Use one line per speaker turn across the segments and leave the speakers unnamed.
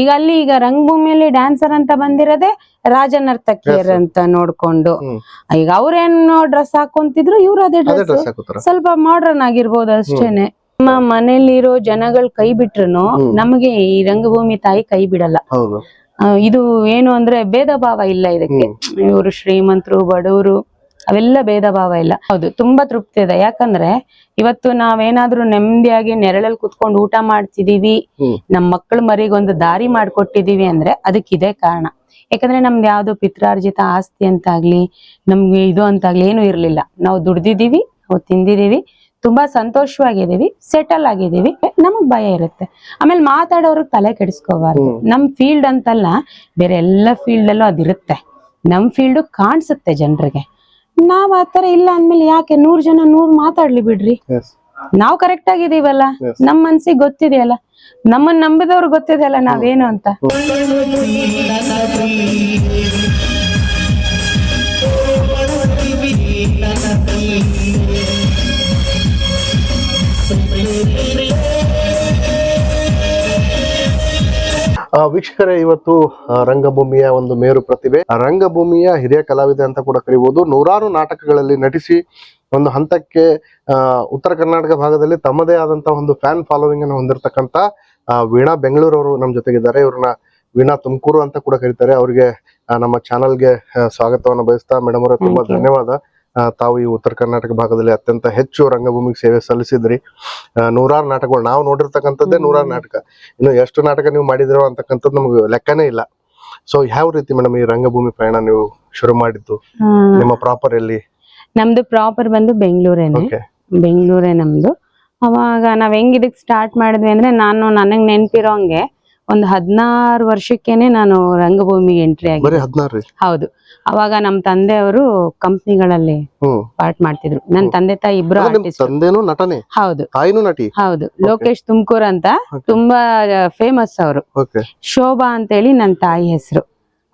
ಈಗ ಅಲ್ಲಿ ಈಗ ರಂಗಭೂಮಿಯಲ್ಲಿ ಡ್ಯಾನ್ಸರ್ ಅಂತ ಬಂದಿರೋದೆ ರಾಜ ನರ್ತಕಿಯರ್ ಅಂತ ನೋಡ್ಕೊಂಡು. ಈಗ ಅವ್ರೇನು ಡ್ರೆಸ್ ಹಾಕೊಂತಿದ್ರು ಇವ್ರು ಅದೇ ಡ್ರೆಸ್ ಸ್ವಲ್ಪ ಮಾಡ್ರನ್ ಆಗಿರ್ಬೋದು ಅಷ್ಟೇನೆ. ನಮ್ಮ ಮನೇಲಿರೋ ಜನಗಳು ಕೈ ಬಿಟ್ರುನು. ನಮಗೆ ಈ ರಂಗಭೂಮಿ ತಾಯಿ ಕೈ ಬಿಡಲ್ಲ. ಇದು ಏನು ಅಂದ್ರೆ ಭೇದ ಭಾವ ಇಲ್ಲ ಇದಕ್ಕೆ. ಇವರು ಶ್ರೀಮಂತರು ಬಡವರು ಅವೆಲ್ಲ ಭೇದ ಭಾವ ಇಲ್ಲ. ಹೌದು ತುಂಬಾ ತೃಪ್ತಿ ಇದೆ. ಯಾಕಂದ್ರೆ ಇವತ್ತು ನಾವೇನಾದ್ರೂ ನೆಮ್ಮದಿಯಾಗಿ ನೆರಳಲ್ಲಿ ಕುತ್ಕೊಂಡು ಊಟ ಮಾಡ್ತಿದೀವಿ. ನಮ್ ಮಕ್ಕಳ ಮರಿಗೊಂದು ದಾರಿ ಮಾಡ್ಕೊಟ್ಟಿದೀವಿ ಅಂದ್ರೆ ಅದಕ್ಕೆ ಇದೇ ಕಾರಣ. ಯಾಕಂದ್ರೆ ನಮ್ದು ಯಾವ್ದು ಪಿತ್ರಾರ್ಜಿತ ಆಸ್ತಿ ಅಂತಾಗ್ಲಿ ನಮ್ಗೆ ಇದು ಅಂತಾಗ್ಲಿ ಏನು ಇರ್ಲಿಲ್ಲ. ನಾವು ದುಡ್ದಿದೀವಿ ನಾವು ತಿಂದಿದೀವಿ ತುಂಬಾ ಸಂತೋಷವಾಗಿದ್ದೀವಿ ಸೆಟಲ್ ಆಗಿದ್ದೀವಿ. ನಮಗ್ ಭಯ ಇರುತ್ತೆ. ಆಮೇಲೆ ಮಾತಾಡೋರ್ಗ್ ತಲೆ ಕೆಡಿಸ್ಕೋಬಾರ್ದು. ನಮ್ ಫೀಲ್ಡ್ ಅಂತಲ್ಲ ಬೇರೆ ಎಲ್ಲ ಫೀಲ್ಡ್ ಅಲ್ಲೂ ಅದಿರುತ್ತೆ. ನಮ್ ಫೀಲ್ಡ್ ಕಾಣಿಸುತ್ತೆ ಜನರಿಗೆ. ನಾವ್ ಆತರ ಇಲ್ಲ ಅಂದ್ಮೇಲೆ ಯಾಕೆ? ನೂರ್ ಜನ ನೂರ್ ಮಾತಾಡ್ಲಿ ಬಿಡ್ರಿ. ನಾವ್ ಕರೆಕ್ಟ್ ಆಗಿದೀವಲ್ಲ. ನಮ್ ಮನ್ಸಿಗೆ ಗೊತ್ತಿದೆಯಲ್ಲ? ನಮ್ಮನ್ ನಂಬಿದವ್ರು ಗೊತ್ತಿದೆಯಲ್ಲ ನಾವೇನು ಅಂತ?
ವೀಕ್ಷಕರೇ ಇವತ್ತು ರಂಗಭೂಮಿಯ ಒಂದು ಮೇರು ಪ್ರತಿಭೆ. ರಂಗಭೂಮಿಯ ಹಿರಿಯ ಕಲಾವಿದೆ ಅಂತ ಕೂಡ ಕರೀಬಹುದು ನೂರಾರು ನಾಟಕಗಳಲ್ಲಿ ನಟಿಸಿ ಒಂದು ಹಂತಕ್ಕೆ ಉತ್ತರ ಕರ್ನಾಟಕ ಭಾಗದಲ್ಲಿ ತಮ್ಮದೇ ಆದಂತಹ ಒಂದು ಫ್ಯಾನ್ ಫಾಲೋವಿಂಗ್ ಅನ್ನು ಹೊಂದಿರತಕ್ಕಂತ ವೀಣಾ ಬೆಂಗಳೂರು ಅವರು ನಮ್ಮ ಜೊತೆಗಿದ್ದಾರೆ. ಇವ್ರನ್ನ ವೀಣಾ ತುಮಕೂರು ಅಂತ ಕೂಡ ಕರೀತಾರೆ. ಅವರಿಗೆ ನಮ್ಮ ಚಾನಲ್ಗೆ ಸ್ವಾಗತವನ್ನು ಬಯಸ್ತಾ ಮೇಡಮ್ ಅವರ ತುಂಬಾ ಧನ್ಯವಾದ. ತಾವು ಈ ಉತ್ತರ ಕರ್ನಾಟಕ ಭಾಗದಲ್ಲಿ ಅತ್ಯಂತ ಹೆಚ್ಚು ರಂಗಭೂಮಿಗೆ ಸೇವೆ ಸಲ್ಲಿಸಿದ್ರಿ. ನೂರಾರು ನಾಟಕಗಳು ನಾವು ನೋಡಿರ್ತಕ್ಕಂಥದ್ದೇ ನೂರಾರು ನಾಟಕ. ಇನ್ನು ಎಷ್ಟು ನಾಟಕ ನೀವು ಮಾಡಿದಿರೋ ಅಂತಕ್ಕಂಥದ್ದು ನಮ್ಗೆ ಲೆಕ್ಕನೇ ಇಲ್ಲ. ಸೊ ಯಾವ ರೀತಿ ಮೇಡಮ್ ಈ ರಂಗಭೂಮಿ ಪ್ರಯಾಣ ನೀವು ಶುರು ಮಾಡಿದ್ದು. ನಿಮ್ಮ ಪ್ರಾಪರ್ ಎಲ್ಲಿ?
ನಮ್ದು ಪ್ರಾಪರ್ ಬಂದು ಬೆಂಗಳೂರೇನೆ. ಬೆಂಗಳೂರೇ ನಮ್ದು. ಅವಾಗ ನಾವ್ ಹೆಂಗ್ ಇದಕ್ ಸ್ಟಾರ್ಟ್ ಮಾಡಿದ್ವಿ ಅಂದ್ರೆ ನಾನು ನನಗ್ ನೆನ್ಪಿರೋ ಹಂಗೆ ಒಂದ್ ಹದಿನಾರು ವರ್ಷಕ್ಕೇನೆ ನಾನು ರಂಗಭೂಮಿಗೆ ಎಂಟ್ರಿ ಆಗಿ ಹೌದು. ಅವಾಗ ನಮ್ ತಂದೆಯವರು ಕಂಪ್ನಿಗಳಲ್ಲಿ ಪಾರ್ಟ್ ಮಾಡ್ತಿದ್ರು. ನನ್ ತಂದೆ ತಾಯಿ ಇಬ್ರು ಹೌದು. ಹೌದು. ಲೋಕೇಶ್ ತುಮಕೂರ್ ಅಂತ ತುಂಬಾ ಫೇಮಸ್ ಅವರು.
ಶೋಭಾ
ಶೋಭಾ ಅಂತೇಳಿ ನನ್ನ ತಾಯಿ ಹೆಸರು.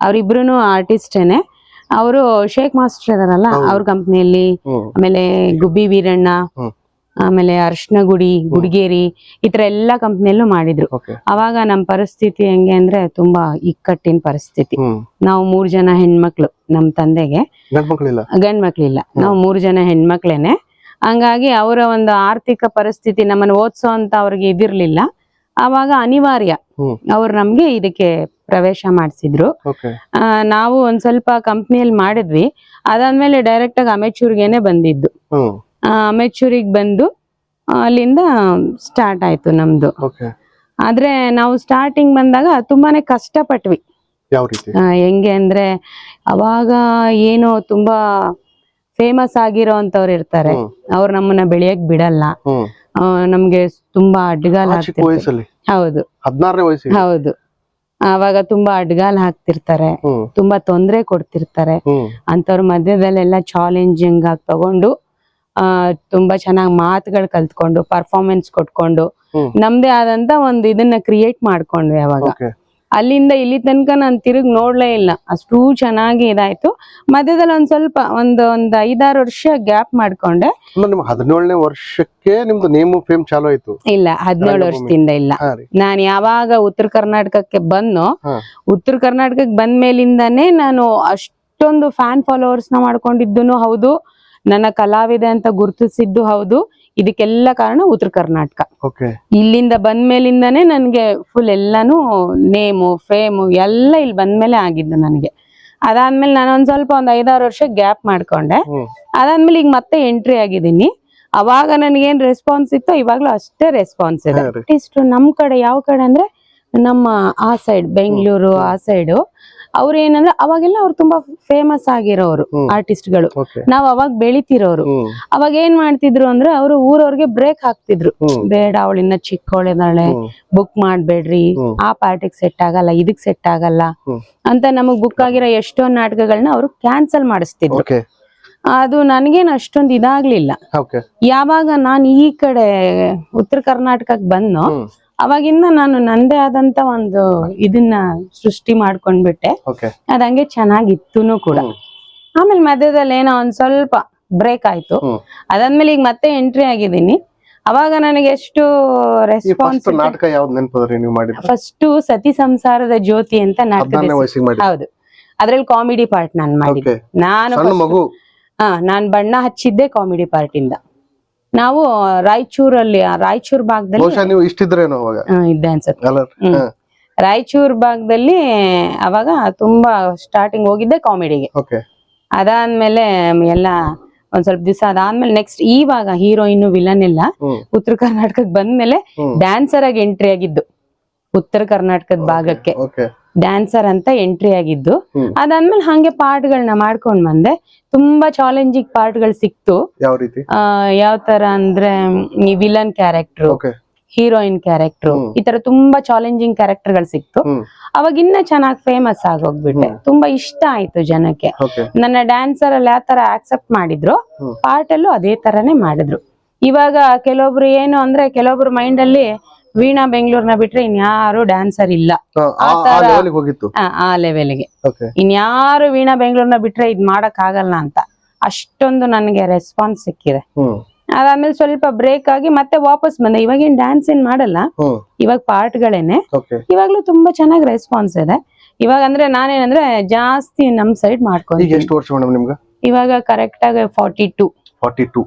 ಅವ್ರಿಬ್ರು ಆರ್ಟಿಸ್ಟೇನೆ ಅವರು ಶೇಖ್ ಮಾಸ್ಟರ್ ಇದಾರಲ್ಲ. ಅವ್ರ ಕಂಪ್ನಿಯಲ್ಲಿ ಆಮೇಲೆ ಗುಬ್ಬಿ ವೀರಣ್ಣ. ಆಮೇಲೆ ಅರ್ಶನಗುಡಿ ಗುಡಿಗೇರಿ ಈ ತರ ಎಲ್ಲಾ ಕಂಪ್ನಿಯಲ್ಲೂ ಮಾಡಿದ್ರು. ಅವಾಗ ನಮ್ ಪರಿಸ್ಥಿತಿ ಹೆಂಗೆ ಅಂದ್ರೆ ತುಂಬಾ ಇಕ್ಕಟ್ಟಿನ ಪರಿಸ್ಥಿತಿ. ನಾವು ಮೂರ್ ಜನ ಹೆಣ್ಮಕ್ಳು ನಮ್ ತಂದೆಗೆ.
ಗಂಡ್ ಮಕ್ಳಿಲ್ಲ
ನಾವು ಮೂರ್ ಜನ ಹೆಣ್ಮಕ್ಳೇನೆ. ಹಂಗಾಗಿ ಅವರ ಒಂದು ಆರ್ಥಿಕ ಪರಿಸ್ಥಿತಿ ನಮ್ಮನ್ನ ಓದ್ಸೋ ಅಂತ ಅವ್ರಿಗೆ ಇದಿರ್ಲಿಲ್ಲ. ಅವಾಗ ಅನಿವಾರ್ಯ ಅವ್ರು ನಮ್ಗೆ ಇದಕ್ಕೆ ಪ್ರವೇಶ ಮಾಡಿಸಿದ್ರು. ನಾವು ಒಂದ್ ಸ್ವಲ್ಪ ಕಂಪ್ನಿಯಲ್ಲಿ ಮಾಡಿದ್ವಿ. ಅದಾದ್ಮೇಲೆ ಡೈರೆಕ್ಟ್ ಆಗಿ ಅಮೆಚೂರ್ಗೆನೆ ಬಂದಿದ್ದು.
ಹ್ಮ್
ಅಮೆಚೂರಿಗೆ ಬಂದು ಅಲ್ಲಿಂದ ಸ್ಟಾರ್ಟ್ ಆಯ್ತು ನಮ್ದು. ಆದ್ರೆ ನಾವು ಸ್ಟಾರ್ಟಿಂಗ್ ಬಂದಾಗ ತುಂಬಾನೇ
ರೀತಿ?
ಆ, ಹೆಂಗೆ ಅಂದ್ರೆ ಅವಾಗ ಏನೋ ತುಂಬಾ ಫೇಮಸ್ ಆಗಿರೋ ಅಂತವ್ರು ಇರ್ತಾರೆ. ಅವ್ರು ನಮ್ಮನ್ನ ಬೆಳೆಯಕ್ ಬಿಡಲ್ಲ. ನಮ್ಗೆ ತುಂಬಾ ಅಡ್ಗಾಲ ಹೌದು. ಹೌದು. ಅವಾಗ ತುಂಬಾ ಅಡ್ಗಾಲ್ ಹಾಕ್ತಿರ್ತಾರೆ ತುಂಬಾ ತೊಂದ್ರೆ ಕೊಡ್ತಿರ್ತಾರೆ. ಅಂತವ್ರ ಮಧ್ಯದಲ್ಲೆಲ್ಲ ಚಾಲೆಂಜಿಂಗ್ ಆಗಿ ತಗೊಂಡು ಆ ತುಂಬಾ ಚೆನ್ನಾಗಿ ಮಾತುಗಳು ಕಲ್ತ್ಕೊಂಡು ಪರ್ಫಾರ್ಮೆನ್ಸ್ ಕೊಟ್ಕೊಂಡು. ನಮ್ದೇ ಆದಂತ ಒಂದು ಇದನ್ನ ಕ್ರಿಯೇಟ್ ಮಾಡ್ಕೊಂಡ್ವಿ ಅವಾಗ. ಅಲ್ಲಿಂದ ಇಲ್ಲಿ ತನಕ ನಾನು ತಿರುಗ್ ನೋಡ್ಲೇ ಇಲ್ಲ. ಅಷ್ಟು ಚೆನ್ನಾಗಿ ಇದಾಯ್ತು. ಮಧ್ಯದಲ್ಲಿ ಒಂದ್ ಸ್ವಲ್ಪ ಒಂದ್ ಒಂದ್ ಐದಾರು ವರ್ಷ ಗ್ಯಾಪ್ ಮಾಡ್ಕೊಂಡೆ.
ಹದಿನೇಳನೇ ವರ್ಷಕ್ಕೆ ನಿಮ್ದು ನೇಮು ಫೇಮ್ ಚಾಲು ಆಯ್ತು.
ಇಲ್ಲ ಹದಿನೇಳು. ವರ್ಷದಿಂದ ಇಲ್ಲ. ನಾನ್ ಯಾವಾಗ ಉತ್ತರ ಕರ್ನಾಟಕಕ್ಕೆ
ಬಂದು.
ಉತ್ತರ ಕರ್ನಾಟಕಕ್ಕೆ ಬಂದ್ಮೇಲಿಂದಾನೇ ನಾನು ಅಷ್ಟೊಂದು ಫ್ಯಾನ್ ಫಾಲೋವರ್ಸ್ನ ಮಾಡ್ಕೊಂಡಿದ್ದು ಹೌದು. ನನ್ನ ಕಲಾವಿದೆ ಅಂತ ಗುರುತಿಸಿದ್ದು ಹೌದು. ಇದಕ್ಕೆಲ್ಲ ಕಾರಣ ಉತ್ತರ ಕರ್ನಾಟಕ. ಇಲ್ಲಿಂದ ಬಂದ ಮೇಲಿಂದಾನೇ ನನ್ಗೆ ಫುಲ್ ಎಲ್ಲಾನು ನೇಮು ಫೇಮು ಎಲ್ಲ ಇಲ್ಲಿ ಬಂದ್ಮೇಲೆ ಆಗಿದ್ದು ನನಗೆ. ಅದಾದ್ಮೇಲೆ ನಾನು ಒಂದ್ ಸ್ವಲ್ಪ ಒಂದ್ ಐದಾರು ವರ್ಷ ಗ್ಯಾಪ್ ಮಾಡ್ಕೊಂಡೆ. ಅದಾದ್ಮೇಲೆ ಈಗ ಮತ್ತೆ ಎಂಟ್ರಿ ಆಗಿದ್ದೀನಿ. ಅವಾಗ ನನಗೇನ್ ರೆಸ್ಪಾನ್ಸ್ ಇತ್ತೋ ಇವಾಗ್ಲೂ ಅಷ್ಟೇ ರೆಸ್ಪಾನ್ಸ್ ಇದೆ.
ಇಷ್ಟು ರೀ.
ನಮ್ ಕಡೆ ಯಾವ ಕಡೆ ಅಂದ್ರೆ ನಮ್ಮ ಆ ಸೈಡ್ ಬೆಂಗಳೂರು ಆ ಸೈಡು ಅವ್ರು ಏನಂದ್ರೆ ಅವಾಗೆಲ್ಲ ಅವ್ರು ತುಂಬಾ ಫೇಮಸ್ ಆಗಿರೋರು
ಆರ್ಟಿಸ್ಟ್
ಆರ್ಟಿಸ್ಟ್ಗಳು
ಓಕೆ
ನಾವ್ ಅವಾಗ ಬೆಳಿತಿರೋರು. ಅವಾಗ ಏನ್ ಮಾಡ್ತಿದ್ರು ಅಂದ್ರೆ ಅವರು ಊರವ್ರಿಗೆ ಬ್ರೇಕ್ ಹಾಕ್ತಿದ್ರು. ಬೇಡ ಅವಳಿನ್ನ ಚಿಕ್ಕವಳಿದಾಳೆ ಬುಕ್ ಮಾಡ್ಬೇಡ್ರಿ ಆ ಪಾರ್ಟಿಗೆ ಸೆಟ್ ಆಗಲ್ಲ ಇದಕ್ ಸೆಟ್ ಆಗಲ್ಲ ಅಂತ ನಮಗ್ ಬುಕ್ ಆಗಿರೋ ಎಷ್ಟೋ ನಾಟಕಗಳನ್ನ ಅವರು ಕ್ಯಾನ್ಸಲ್ ಮಾಡಿಸ್ತಿದ್ರು. ಅದು ನನ್ಗೇನ್ ಅಷ್ಟೊಂದ್ ಇದಾಗ್ಲಿಲ್ಲ. ಯಾವಾಗ ನಾನು ಈ ಕಡೆ ಉತ್ತರ ಕರ್ನಾಟಕಕ್ಕೆ ಬಂದ್ನೋ ಅವಾಗಿಂದ ನಾನು ನಂದೇ ಆದಂತ ಒಂದು ಇದನ್ನ ಸೃಷ್ಟಿ ಮಾಡ್ಕೊಂಡ್ಬಿಟ್ಟೆ. ಅದಂಗೆ ಚೆನ್ನಾಗಿತ್ತು ಕೂಡ. ಆಮೇಲೆ ಮಧ್ಯದಲ್ಲಿ ಏನೋ ಒಂದ್ ಸ್ವಲ್ಪ ಬ್ರೇಕ್ ಆಯ್ತು. ಅದಾದ್ಮೇಲೆ ಈಗ ಮತ್ತೆ ಎಂಟ್ರಿ ಆಗಿದ್ದೀನಿ. ಅವಾಗ ನನಗೆ ಎಷ್ಟು ರೆಸ್ಪಾನ್ಸ್
ಫಸ್ಟ್ ನಾಟಕ ಯಾವ್ದು ನೆನಪದ್ರಿ ನೀವು ಮಾಡಿದ
ಫಸ್ಟ್ ಸತಿ ಸಂಸಾರದ ಜ್ಯೋತಿ ಅಂತ
ನಾಟಕ
ಹೌದು. ಅದ್ರಲ್ಲಿ ಕಾಮಿಡಿ ಪಾರ್ಟ್ ನಾನು ಮಾಡಿದ್ದೆ. ನಾನು ಹಾ ನಾನ್ ಬಣ್ಣ ಹಚ್ಚಿದ್ದೆ ಕಾಮಿಡಿ ಪಾರ್ಟ್ ಇಂದ. ನಾವು ರಾಯಚೂರಲ್ಲಿ ರಾಯಚೂರ್ ಭಾಗದಲ್ಲಿ
ಬಹುಶಃ ನೀವು ಇಷ್ಟಿದ್ರೇನೋ ಅವಾಗ.
ಹಾ, ಇದ್ದೆ ಅನ್ಸತ್ತೆ.
ಅಲ್ಲ?
ಹ್ಮ್. ರಾಯಚೂರ್ ಭಾಗದಲ್ಲಿ ಅವಾಗ ತುಂಬಾ ಸ್ಟಾರ್ಟಿಂಗ್ ಹೋಗಿದ್ದೆ ಕಾಮಿಡಿಗೆ.
ಓಕೆ.
ಅದಾದ್ಮೇಲೆ ಎಲ್ಲ ಒಂದ್ ಸ್ವಲ್ಪ ದಿವಸ ಅದಾದ್ಮೇಲೆ ನೆಕ್ಸ್ಟ್ ಈವಾಗ ಹೀರೋಯಿನ್ ವಿಲನ್ ಇಲ್ಲ
ಹ್ಮ್.
ಉತ್ತರ ಕರ್ನಾಟಕಕ್ಕೆ ಬಂದ್ಮೇಲೆ
ಹ್ಮ್.
ಡ್ಯಾನ್ಸರ್ ಆಗಿ ಎಂಟ್ರಿ ಆಗಿದ್ದು. ಉತ್ತರ ಕರ್ನಾಟಕದ ಭಾಗಕ್ಕೆ.
ಓಕೆ.
ಡ್ಯಾನ್ಸರ್ ಅಂತ ಎಂಟ್ರಿ ಆಗಿದ್ದು. ಅದಾದ್ಮೇಲೆ ಹಂಗೆ ಪಾರ್ಟ್ಗಳನ್ನ ಮಾಡ್ಕೊಂಡ್ ಬಂದೆ. ತುಂಬಾ ಚಾಲೆಂಜಿಂಗ್ ಪಾರ್ಟ್ಗಳು ಸಿಕ್ತು.
ಯಾವ ರೀತಿ?
ಆ ಯಾವ ತರ ಅಂದ್ರೆ ಈ ವಿಲನ್ ಕ್ಯಾರೆಕ್ಟರ್ ಹೀರೋಯಿನ್ ಕ್ಯಾರೆಕ್ಟರ್. ಈ ತರ ತುಂಬಾ ಚಾಲೆಂಜಿಂಗ್ ಕ್ಯಾರೆಕ್ಟರ್ಗಳು ಸಿಕ್ತು ಅವಾಗ ಇನ್ನ ಚೆನ್ನಾಗಿ ಫೇಮಸ್ ಆಗೋಗ್ಬಿಟ್ಟೆ. ತುಂಬಾ ಇಷ್ಟ ಆಯ್ತು ಜನಕ್ಕೆ. ನನ್ನ ಡ್ಯಾನ್ಸರ್ ಅಲ್ಲಿ ಯಾವ ತರ ಆಕ್ಸೆಪ್ಟ್ ಮಾಡಿದ್ರು. ಪಾರ್ಟ್ ಅಲ್ಲೂ ಅದೇ ತರನೇ ಮಾಡಿದ್ರು. ಇವಾಗ ಕೆಲವೊಬ್ರು ಏನು ಅಂದ್ರೆ ಕೆಲವೊಬ್ರು ಮೈಂಡ್ ಅಲ್ಲಿ ವೀಣಾ ಬೆಂಗಳೂರ್ನ ಬಿಟ್ರೆ ಇನ್ಯಾರು ಡ್ಯಾನ್ಸರ್ ಇಲ್ಲ.
ಆ ಲೆವೆಲ್ಗೆ
ಇನ್ಯಾರು ವೀಣಾ ಬೆಂಗಳೂರ್ನ ಬಿಟ್ರೆ ಇದ್ ಮಾಡಕ್ ಆಗಲ್ಲ ಅಂತ. ಅಷ್ಟೊಂದು ನನಗೆ ರೆಸ್ಪಾನ್ಸ್ ಸಿಕ್ಕಿದೆ. ಅದಾದ್ಮೇಲೆ ಸ್ವಲ್ಪ ಬ್ರೇಕ್ ಆಗಿ ಮತ್ತೆ ವಾಪಸ್ ಬಂದೆ. ಇವಾಗೇನ್ ಡ್ಯಾನ್ಸ್ ಏನ್ ಮಾಡಲ್ಲ. ಇವಾಗ ಪಾರ್ಟ್
ಗಳೇನೆ
ಇವಾಗ್ಲೂ ತುಂಬಾ ಚೆನ್ನಾಗಿ ರೆಸ್ಪಾನ್ಸ್ ಇದೆ. ಇವಾಗ ಅಂದ್ರೆ ನಾನೇನಂದ್ರೆ ಜಾಸ್ತಿ ನಮ್ ಸೈಡ್
ಮಾಡ್ಕೊಂಡು
ಇವಾಗ ಕರೆಕ್ಟ್ ಆಗಿ ಫಾರ್ಟಿ ಟು
ಫಾರ್ಟಿ ಟೂ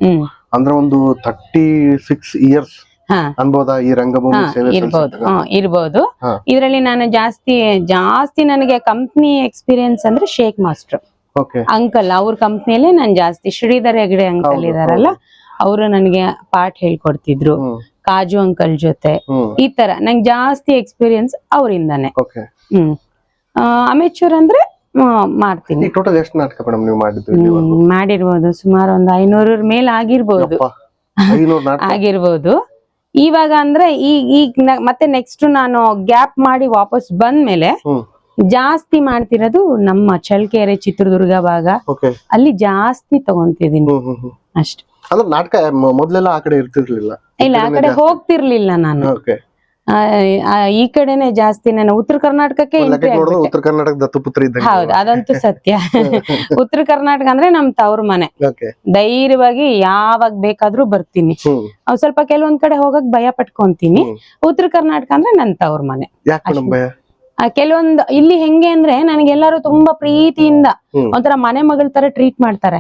ಅಂದ್ರೆ ಒಂದು ಥರ್ಟಿ ಸಿಕ್ಸ್ ಇಯರ್ಸ್ ಅನ್ಬೋದಾ? ಈ ರಂಗಭೂಮಿ
ಹಾ ಇರ್ಬೋದು. ಇದ್ರಲ್ಲಿ ನಾನು ಜಾಸ್ತಿ ಜಾಸ್ತಿ ನನಗೆ ಕಂಪ್ನಿ ಎಕ್ಸ್ಪೀರಿಯನ್ಸ್ ಅಂದ್ರೆ ಶೇಖ್ ಮಾಸ್ಟರ್. ಅಂಕಲ್ ಅವ್ರ ಕಂಪ್ನಿಯಲ್ಲೇ ನಾನು ಜಾಸ್ತಿ ಶ್ರೀಧರ್ ಹೆಗಡೆ ಅಂಕಲ್ ಇದಾರಲ್ಲ ಅವರು ನನಗೆ ಪಾಠ ಹೇಳ್ಕೊಡ್ತಿದ್ರು. ಕಾಜು ಅಂಕಲ್ ಜೊತೆ. ಈ ತರ. ನಂಗೆ ಜಾಸ್ತಿ ಎಕ್ಸ್ಪೀರಿಯನ್ಸ್ ಅವರಿಂದಾನೆ. ಹ್ಮ್. ಅಮೇಚೂರ್ ಅಂದ್ರೆ ಮಾಡ್ತೀನಿ.
ಟೋಟಲ್ ಎಷ್ಟು ನಾಟಕ ಮೇಡಮ್ ನೀವು ಮಾಡಿದ್ದು ಇಲ್ಲಿ
ಹ್ಮ್, ಮಾಡಿರ್ಬೋದು. ಸುಮಾರು ಒಂದು ಐನೂರ ಮೇಲೆ ಆಗಿರ್ಬೋದು. ಆಗಿರ್ಬೋದು. ಇವಾಗ ಅಂದ್ರೆ ಈಗ ಈಗ ಮತ್ತೆ ನೆಕ್ಸ್ಟ್ ನಾನು ಗ್ಯಾಪ್ ಮಾಡಿ ವಾಪಸ್ ಬಂದ್ಮೇಲೆ ಜಾಸ್ತಿ ಮಾಡ್ತಿರೋದು ನಮ್ಮ ಚಳ್ಕೆರೆ ಚಿತ್ರದುರ್ಗ ಭಾಗ. ಅಲ್ಲಿ ಜಾಸ್ತಿ ತಗೊಂತಿದೀನಿ ಅಷ್ಟೇ.
ನಾಟಕ ಮೊದ್ಲೆಲ್ಲ ಆ ಕಡೆ ಇರ್ತಿರ್ಲಿಲ್ಲ.
ಇಲ್ಲ ಆ ಕಡೆ ಹೋಗ್ತಿರ್ಲಿಲ್ಲ ನಾನು. ಈ ಕಡೆನೆ ಜಾಸ್ತಿ ನಾನು ಉತ್ತರ ಕರ್ನಾಟಕಕ್ಕೆ
ಉತ್ತರ ಕರ್ನಾಟಕ ದತ್ತುಪುತ್ರ
ಹೌದು ಅದಂತೂ ಸತ್ಯ. ಉತ್ತರ ಕರ್ನಾಟಕ ಅಂದ್ರೆ ನಮ್ ತವ್ರ ಮನೆ. ಧೈರ್ಯವಾಗಿ ಯಾವಾಗ ಬೇಕಾದ್ರೂ ಬರ್ತೀನಿ. ಅವ್ ಸ್ವಲ್ಪ ಕೆಲವೊಂದ್ ಕಡೆ ಹೋಗಕ್ ಭಯ ಪಟ್ಕೊಂತೀನಿ. ಉತ್ತರ ಕರ್ನಾಟಕ ಅಂದ್ರೆ ನನ್ ತವ್ರ ಮನೆ. ಕೆಲವೊಂದು ಇಲ್ಲಿ ಹೆಂಗೆ ಅಂದ್ರೆ ನನಗೆಲ್ಲರೂ ತುಂಬಾ ಪ್ರೀತಿಯಿಂದ. ಒಂಥರ ಮನೆ ಮಗಳ ತರ ಟ್ರೀಟ್ ಮಾಡ್ತಾರೆ.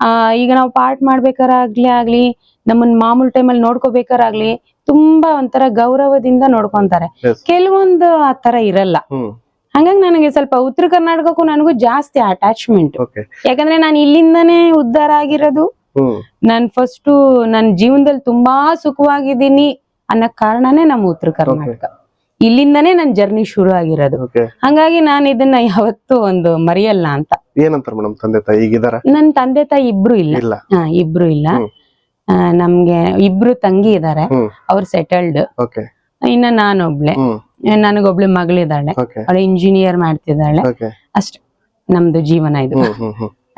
ಆ ಈಗ ನಾವು ಪಾರ್ಟ್ ಮಾಡ್ಬೇಕಾರಾಗ್ಲಿ ಆಗ್ಲಿ ನಮ್ಮನ್ ಮಾಮೂಲ್ ಟೈಮಲ್ಲಿ ನೋಡ್ಕೋಬೇಕಾರಾಗ್ಲಿ ತುಂಬಾ ಒಂಥರ ಗೌರವದಿಂದ ನೋಡ್ಕೊಂತಾರೆ. ಕೆಲವೊಂದು ಆ ತರ ಇರಲ್ಲ. ಹಂಗಾಗಿ ನನಗೆ ಸ್ವಲ್ಪ ಉತ್ತರ ಕರ್ನಾಟಕಕ್ಕೂ ನನಗೂ ಜಾಸ್ತಿ ಅಟ್ಯಾಚ್ಮೆಂಟ್ ಯಾಕಂದ್ರೆ ನಾನು ಇಲ್ಲಿಂದನೇ ಉದ್ಧಾರ ಆಗಿರೋದು. ನನ್ ಫಸ್ಟ್ ನನ್ ಜೀವನದಲ್ಲಿ ತುಂಬಾ ಸುಖವಾಗಿದ್ದೀನಿ ಅನ್ನೋ ಕಾರಣನೇ ನಮ್ಮ ಉತ್ತರ ಕರ್ನಾಟಕ. ಇಲ್ಲಿಂದನೇ ನನ್ ಜರ್ನಿ ಶುರು ಆಗಿರೋದು. ಹಂಗಾಗಿ ನಾನು ಇದನ್ನ ಯಾವತ್ತೂ ಒಂದು ಮರೆಯಲ್ಲ ಅಂತ.
ಏನಂತಾರೆ ಮೇಡಮ್ ತಂದೆ ತಾಯಿ? ಈಗಿದಾರ?
ನನ್ ತಂದೆ ತಾಯಿ ಇಬ್ರು ಇಲ್ಲ. ಇಬ್ರು ಇಲ್ಲ. ನಮ್ಗೆ ಇಬ್ರು ತಂಗಿ ಇದಾರೆ. ಅವ್ರು ಸೆಟಲ್ಡ್ ಇನ್ನ ನಾನೊಬ್ಳೆ. ನನಗೊಬ್ಳು ಮಗಳಿದ್ದಾಳೆ. ಅವಳು ಇಂಜಿನಿಯರ್ ಮಾಡ್ತಿದ್ದಾಳೆ. ಅಷ್ಟ ನಮ್ದು ಜೀವನ ಇದು.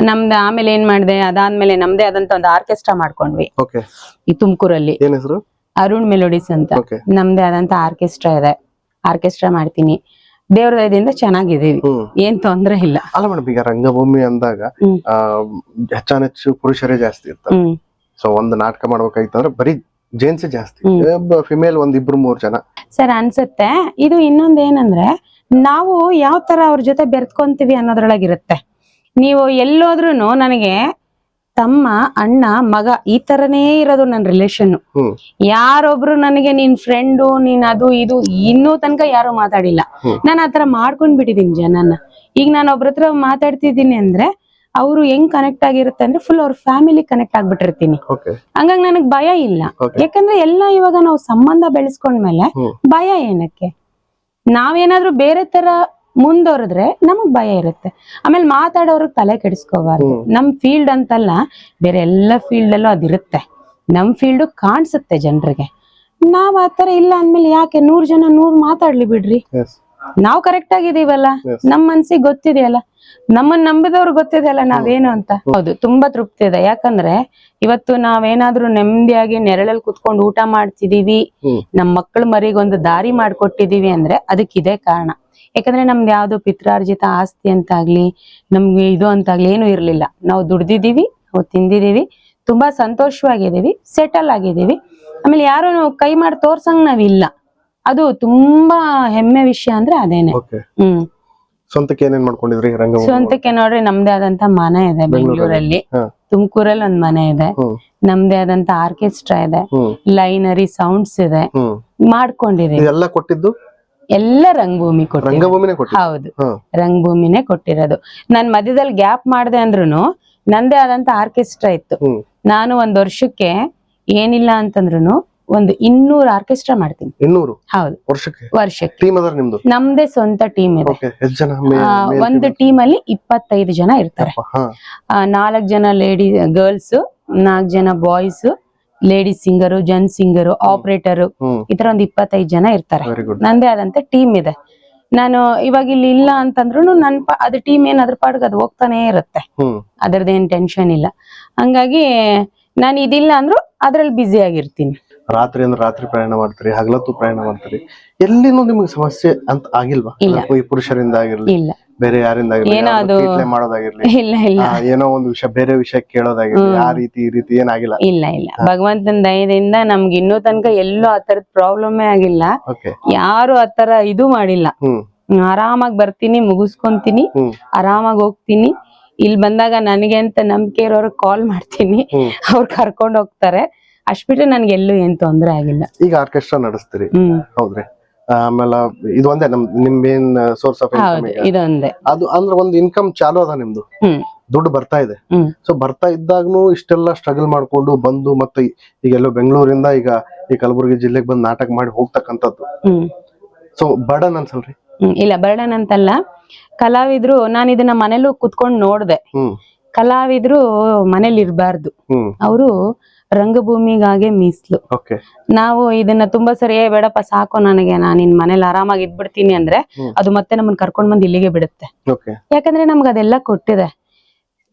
ನಮ್ದು ಆಮೇಲೆ ಏನ್ ಮಾಡಿದೆ? ಅದಾದ್ಮೇಲೆ ನಮ್ದೇ ಆದಂತ ಒಂದು ಆರ್ಕೆಸ್ಟ್ರಾ ಮಾಡ್ಕೊಂಡ್ವಿ. ಈ ತುಮಕೂರಲ್ಲಿ. ಅರುಣ್ ಮೆಲೋಡಿಸ್ ಅಂತ. ನಮ್ದೇ ಆದಂತ ಆರ್ಕೆಸ್ಟ್ರಾ ಇದೆ. ಆರ್ಕೆಸ್ಟ್ರಾ ಮಾಡ್ತೀನಿ. ದೇವ್ರ ದಯದಿಂದ
ಚೆನ್ನಾಗಿದ್ದೀವಿ.
ಏನ್ ತೊಂದ್ರೆ ಇಲ್ಲ.
ಅಲ್ಲ ಮೇಡಮ್ ಈಗ ರಂಗಭೂಮಿ ಅಂದಾಗ. ಹೆಚ್ಚಾನೆಚ್ಚು ಪುರುಷರೇ ಜಾಸ್ತಿ ಇರ್ತಾರೆ. ಸೊ ಒಂದು ನಾಟಕ ಮಾಡ್ಬೇಕಾಗಿತ್ತಂದ್ರೆ ಬರೀ ಜೆಂಟ್ಸ್ ಜಾಸ್ತಿ. ಫಿಮೇಲ್ ಒಂದ್ ಇಬ್ರು ಮೂರ್ ಜನ.
ಸರ್ ಅನ್ಸುತ್ತೆ. ಇದು ಇನ್ನೊಂದ್ ಏನಂದ್ರೆ ನಾವು ಯಾವ ತರ ಅವ್ರ ಜೊತೆ ಬೆರ್ತ್ಕೊಂತೀವಿ ಅನ್ನೋದ್ರೊಳಗಿರುತ್ತೆ. ನೀವು ಎಲ್ಲೋದ್ರು ನನಗೆ ತಮ್ಮ ಅಣ್ಣ ಮಗ ಈ ತರನೇ ಇರೋದು ನನ್ನ ರಿಲೇಷನ್
ಹ್ಮ್.
ಯಾರೊಬ್ರು ನನಗೆ ನಿನ್ ಫ್ರೆಂಡು ನೀನ್ ಅದು ಇದು ಇನ್ನೂ ತನಕ ಯಾರು ಮಾತಾಡಿಲ್ಲ. ನಾನು ಆತರ ಮಾಡ್ಕೊಂಡ್ ಬಿಟ್ಟಿದೀನಿ ಜನನ. ಈಗ ನಾನು ಒಬ್ರ ಹತ್ರ ಮಾತಾಡ್ತಿದ್ದೀನಿ ಅಂದ್ರೆ ಅವರು ಹೆಂಗ್ ಕನೆಕ್ಟ್ ಆಗಿರುತ್ತೆ ಅಂದ್ರೆ ಫುಲ್ ಅವ್ರ ಫ್ಯಾಮಿಲಿ ಕನೆಕ್ಟ್ ಆಗ್ಬಿಟ್ಟಿರ್ತೀನಿ. ಹಂಗಾಗಿ ನನಗ್ ಭಯ ಇಲ್ಲ. ಯಾಕಂದ್ರೆ ಎಲ್ಲ ಇವಾಗ ನಾವು ಸಂಬಂಧ ಬೆಳೆಸ್ಕೊಂಡ್ಮೇಲೆ. ಭಯ ಏನಕ್ಕೆ? ನಾವೇನಾದ್ರೂ ಬೇರೆ ತರ ಮುಂದುವರೆದ್ರೆ ನಮಗ್ ಭಯ ಇರುತ್ತೆ. ಆಮೇಲೆ ಮಾತಾಡೋರ್ಗ್ ತಲೆ ಕೆಡಿಸ್ಕೋಬಾರ್ದು. ನಮ್ ಫೀಲ್ಡ್ ಅಂತಲ್ಲ ಬೇರೆ ಎಲ್ಲ ಫೀಲ್ಡ್ ಅಲ್ಲೂ ಅದಿರುತ್ತೆ. ನಮ್ ಫೀಲ್ಡ್ ಕಾಣಿಸುತ್ತೆ ಜನರಿಗೆ. ನಾವ್ ಆತರ ಇಲ್ಲ ಅಂದ್ಮೇಲೆ ಯಾಕೆ ನೂರ್ ಜನ ನೂರ್ ಮಾತಾಡ್ಲಿ ಬಿಡ್ರಿ? ನಾವ್ ಕರೆಕ್ಟ್ ಆಗಿದೀವಲ್ಲ. ನಮ್ ಮನ್ಸಿಗೆ ಗೊತ್ತಿದೆಯಲ್ಲ? ನಮ್ಮನ್ ನಂಬಿದವ್ರು ಗೊತ್ತಿದೆಯಲ್ಲ ನಾವೇನು ಅಂತ? ಹೌದು ತುಂಬಾ ತೃಪ್ತಿ ಇದೆ. ಯಾಕಂದ್ರೆ ಇವತ್ತು ನಾವೇನಾದ್ರೂ ನೆಮ್ಮದಿಯಾಗಿ ನೆರಳಲ್ಲಿ ಕುತ್ಕೊಂಡು ಊಟ ಮಾಡ್ತಿದೀವಿ. ನಮ್ ಮಕ್ಕಳ ಮರಿಗೊಂದು ದಾರಿ ಮಾಡ್ಕೊಟ್ಟಿದೀವಿ ಅಂದ್ರೆ ಅದಕ್ಕೆ ಇದೇ ಕಾರಣ. ಯಾಕಂದ್ರೆ ನಮ್ದು ಯಾವ್ದು ಪಿತ್ರಾರ್ಜಿತ ಆಸ್ತಿ ಅಂತಾಗ್ಲಿ ನಮ್ಗೆ ಇದು ಅಂತಾಗ್ಲಿ ಏನು ಇರ್ಲಿಲ್ಲ. ನಾವು ದುಡ್ದಿದೀವಿ ನಾವು ತಿಂದಿದೀವಿ ತುಂಬಾ ಸಂತೋಷವಾಗಿದ್ದೀವಿ ಸೆಟಲ್ ಆಗಿದೀವಿ ಆಮೇಲೆ ಯಾರು ನಾವು ಕೈ ಮಾಡಿ ತೋರ್ಸಂಗ್ ನಾವಿಲ್ಲ. ಅದು ತುಂಬಾ ಹೆಮ್ಮೆ ವಿಷಯ ಅಂದ್ರೆ ಅದೇನೆ. ಹ್ಮ್.
ಸ್ವಂತಕ್ಕೆ ಏನೇನ್ ಮಾಡ್ಕೊಂಡಿದ್ರಿ?
ಸ್ವಂತಕ್ಕೆ ನೋಡ್ರಿ ನಮ್ದೇ ಆದಂತ ಮನೆ ಇದೆ ಬೆಂಗಳೂರಲ್ಲಿ. ತುಮಕೂರಲ್ಲಿ ಒಂದ್ ಮನೆ ಇದೆ. ನಮ್ದೇ ಆದಂತ ಆರ್ಕೆಸ್ಟ್ರಾ ಇದೆ. ಲೈನರಿ ಸೌಂಡ್ಸ್ ಇದೆ. ಮಾಡ್ಕೊಂಡಿದೆ
ಎಲ್ಲ ಕೊಟ್ಟಿದ್ದು?
ಎಲ್ಲ ರಂಗಭೂಮಿ ಕೊಟ್ಟಿರೋದು. ಹೌದು. ರಂಗಭೂಮಿನೇ ಕೊಟ್ಟಿರೋದು. ನಾನ್ ಮಧ್ಯದಲ್ಲಿ ಗ್ಯಾಪ್ ಮಾಡ್ದೆ ಅಂದ್ರುನು ನಂದೇ ಆದಂತ ಆರ್ಕೆಸ್ಟ್ರಾ ಇತ್ತು. ನಾನು ಒಂದ್ ವರ್ಷಕ್ಕೆ ಏನಿಲ್ಲ ಅಂತಂದ್ರುನು ಒಂದು ಇನ್ನೂರು ಆರ್ಕೆಸ್ಟ್ರಾ ಮಾಡ್ತೀನಿ.
ಇನ್ನೂರು?
ಹೌದು.
ವರ್ಷಕ್ಕೆ?
ವರ್ಷಕ್ಕೆ.
ಟೀಮ್ ಅದರ ನಿಮ್ದು?
ನಮ್ದೇ ಸ್ವಂತ ಟೀಮ್ ಇದೆ.
ಜನ
ಒಂದು ಟೀಮ್ ಅಲ್ಲಿ ಇಪ್ಪತ್ತೈದು ಜನ ಇರ್ತಾರೆ. ನಾಲ್ಕ್ ಜನ ಲೇಡಿ ಗರ್ಲ್ಸ್ ನಾಲ್ಕ್ ಜನ ಬಾಯ್ಸ್ ಲೇಡಿ ಸಿಂಗರ್ ಜನ್ ಸಿಂಗರ್ ಆಪರೇಟರ್ ಈ ತರ ಒಂದ್ ಇಪ್ಪತ್ತೈದು ಜನ ಇರ್ತಾರೆ. ನಂದೇ ಆದಂತ ಟೀಮ್ ಇದೆ. ನಾನು ಇವಾಗ ಇಲ್ಲಿ ಇಲ್ಲ ಅಂತಂದ್ರು ನನ್ ಅದ್ ಟೀಮ್ ಏನ್ ಅದ್ರ ಪಾಡ್ಗೆ ಅದು ಹೋಗ್ತಾನೆ ಇರುತ್ತೆ.
ಅದರದೇನ್
ಅದ್ರದ್ದೇನ್ ಟೆನ್ಷನ್ ಇಲ್ಲ. ಹಂಗಾಗಿ ನಾನು ಇದಿಲ್ಲ ಅಂದ್ರು ಅದ್ರಲ್ಲಿ ಬ್ಯುಸಿ ಆಗಿರ್ತೀನಿ.
ರಾತ್ರಿ ಅಂದ್ರೆ ರಾತ್ರಿ ಪ್ರಯಾಣ ಮಾಡ್ತೀರಿ ಹಗಲತ್ತು ಪ್ರಯಾಣ ಮಾಡ್ತೀರಿ ಎಲ್ಲಿನೂ ನಿಮ್ಗೆ ಸಮಸ್ಯೆ ಅಂತ ಆಗಿಲ್ವಾ. ಈ ಪುರುಷರಿಂದ ಆಗಿರ್ಲಿ
ಇಲ್ಲ.
ಬೇರೆ ಯಾರಿಂದ ಆಗಿರ್ಲಿ ಮಾಡೋದಾಗಿರ್ಲಿ
ಇಲ್ಲ ಇಲ್ಲ.
ಏನೋ ಒಂದು ವಿಷಯ ಬೇರೆ ವಿಷಯ ಕೇಳೋದಾಗಿರ್ಲಿ ಆ ರೀತಿ ಈ ರೀತಿ ಏನಾಗಿಲ್ಲ.
ಇಲ್ಲ ಇಲ್ಲ. ಭಗವಂತನ ದಯದಿಂದ ನಮ್ಗೆ ಇನ್ನೂ ತನಕ ಎಲ್ಲೂ ಆ ಪ್ರಾಬ್ಲಮ್ ಆಗಿಲ್ಲ. ಯಾರು ಆ ತರ ಇದು ಮಾಡಿಲ್ಲ. ಆರಾಮಾಗಿ ಬರ್ತೀನಿ ಮುಗಿಸ್ಕೊಂತೀನಿ ಆರಾಮಾಗಿ ಹೋಗ್ತೀನಿ. ಇಲ್ಲಿ ಬಂದಾಗ ನನಗೆ ಅಂತ ನಂಬಿಕೆ ಇರೋರು ಕಾಲ್ ಮಾಡ್ತೀನಿ. ಅವ್ರು ಕರ್ಕೊಂಡು ಹೋಗ್ತಾರೆ. ಅಷ್ಟ್ ಬಿಟ್ರೆ ನನ್ಗೆ ಎಲ್ಲೂ ಏನ್ ತೊಂದ್ರೆ ಆಗಿಲ್ಲ.
ಈಗ ಆರ್ಕೆಸ್ಟ್ರಾ ನಡೆಸ್ತೀರಿ.
ಹ್ಮ್.
ಹೌದ್ರಿ. ಆಮೇಲೆ ಇದೊಂದೇ ನಮ್ ನಿಮ್ ಮೇನ್ ಸೋರ್ಸ್ ಆಫ್
ಹೌದು ಇದೊಂದೇ.
ಅದು ಅಂದ್ರೆ ಒಂದು ಇನ್ಕಮ್ ಚಾಲು ಅದ ನಿಮ್ದು.
ಹ್ಮ್.
ದುಡ್ಡು ಬರ್ತಾ ಇದೆ.
ಹ್ಮ್.
ಸೊ ಬರ್ತಾ ಇದ್ದಾಗ್ನು ಇಷ್ಟೆಲ್ಲ ಸ್ಟ್ರಗಲ್ ಮಾಡ್ಕೊಂಡು ಬಂದು ಮತ್ತೆ ಈಗ ಎಲ್ಲೋ ಬೆಂಗಳೂರಿಂದ ಈಗ ಈ ಕಲಬುರಗಿ ಜಿಲ್ಲೆಗೆ ಬಂದು ನಾಟಕ ಮಾಡಿ ಹೋಗ್ತಕ್ಕಂಥದ್ದು.
ಹ್ಮ್.
So burden ಅನ್ಸಲ್ರಿ?
ಹ್ಮ್ ಇಲ್ಲ ಬರ್ಡನ್ ಅಂತಲ್ಲ. ಕಲಾವಿದ್ರು ನಾನು ಇದನ್ನ ಮನೇಲೂ ಕುತ್ಕೊಂಡ್ ನೋಡ್ದೆ.
ಹ್ಮ್.
ಕಲಾವಿದ್ರು ಮನೇಲಿ ಇರ್ಬಾರ್ದು.
ಹ್ಮ್.
ಅವರು ರಂಗಭೂಮಿಗಾಗೆ ಮೀಸಲು. ನಾವು ಇದನ್ನ ತುಂಬಾ ಸರಿ ಬೇಡಪ್ಪ ಸಾಕು ನನಗೆ ನಾನು ನಿನ್ ಮನೇಲಿ ಆರಾಮಾಗಿ ಇದ್ಬಿಡ್ತೀನಿ ಅಂದ್ರೆ ಅದು ಮತ್ತೆ ನಮ್ಮನ್ನ ಕರ್ಕೊಂಡ್ ಬಂದು ಇಲ್ಲಿಗೆ ಬಿಡುತ್ತೆ. ಯಾಕಂದ್ರೆ ನಮ್ಗೆ ಅದೆಲ್ಲ ಕೊಟ್ಟಿದೆ.